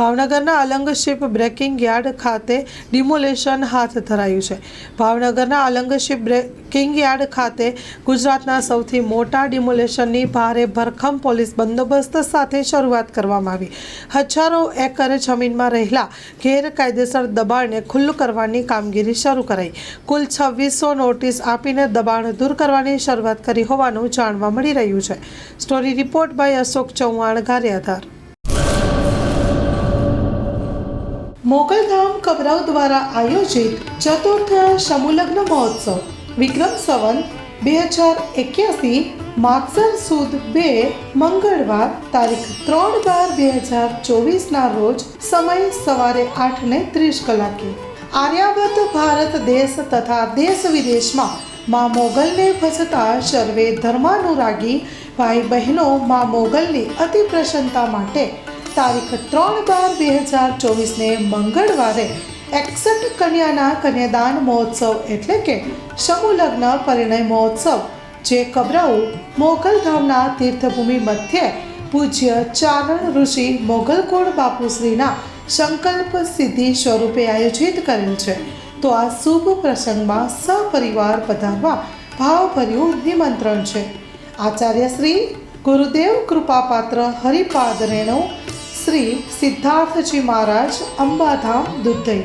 ભાવનગરના Alang ship breaking yard ખાતે demolition હાથ ધરાયું છે. ભાવનગરના અલંગ શિપ બ્રેકિંગ યાર્ડ ખાતે ગુજરાતના સૌથી મોટા ડિમોલેશનની ભારે ભરખમ પોલીસ બંદોબસ્ત સાથે શરૂઆત કરવામાં આવી. હજારો એકર જમીનમાં રહેલા ગેરકાયદેસર દબાણને ખુલ્લું કરવાની કામગીરી શરૂ કરાઈ. કુલ છવ્વીસો નોટિસ આપીને દબાણ દૂર કરવાની શરૂઆત કરી હોવાનું જાણવા મળી રહ્યું છે. Story report by Ashok Chauhan, Gariyadhar. Mogaldham Kabrau દ્વારા આયોજિત ચતુર્થ સમુલગ્ન મહોત્સવ વિક્રમ સવન બે હજાર એક્યાસી માગસર સુદ બે મંગળવાર તારીખ ત્રણ બાર બે હજાર ચોવીસના રોજ સમય સવારે આઠ ને ત્રીસ કલાકે. આર્યાવત ભારત દેશ તથા દેશ વિદેશમાં મા મોગલને ભજતા સર્વે ધર્માનુરાગી ભાઈ બહેનો મા મોગલની અતિ પ્રસન્નતા માટે તારીખ ત્રણ બાર બે હજાર ચોવીસને મંગળવારે એકસઠ કન્યાના કન્યાદાન મહોત્સવ એટલે કે સમૂહલગ્ન પરિણય મહોત્સવ, જે કબરાઉ મોગલધામના તીર્થભૂમિ મધ્યે પૂજ્ય ચારણ ઋષિ મોગલકોડ બાપુશ્રીના સંકલ્પ સિદ્ધિ સ્વરૂપે આયોજિત કરેલ છે. તો આ શુભ પ્રસંગમાં સપરિવાર પધારવા ભાવભર્યું નિમંત્રણ છે. આચાર્ય શ્રી ગુરુદેવ કૃપાપાત્ર હરિપાદ રેણુ શ્રી સિદ્ધાર્થજી મહારાજ અંબાધામ દુધઈ.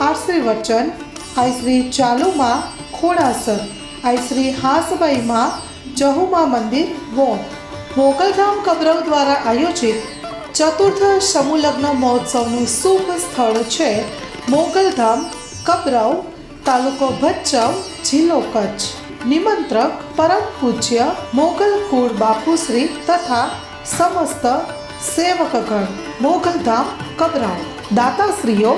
આ શ્રી વચન આઈ શ્રી ચાલુમાં ખોડાસર આઈ શ્રી હાસબાઈમાં જહુમા મંદિર વોન મોગલધામ કબરવ દ્વારા આયોજિત ચતુર્થ સમૂહલગ્ન મહોત્સવનું શુભ સ્થળ છે મોગલધામ કબરવ તાલુકો ભચાઉ જિલ્લો કચ્છ. નિમંત્રક પરમ પૂજ્ય મોગલ કુળ બાપુશ્રી તથા સમસ્ત સેવકગણ મોગલધામ કબરાવ દાતાશ્રીઓ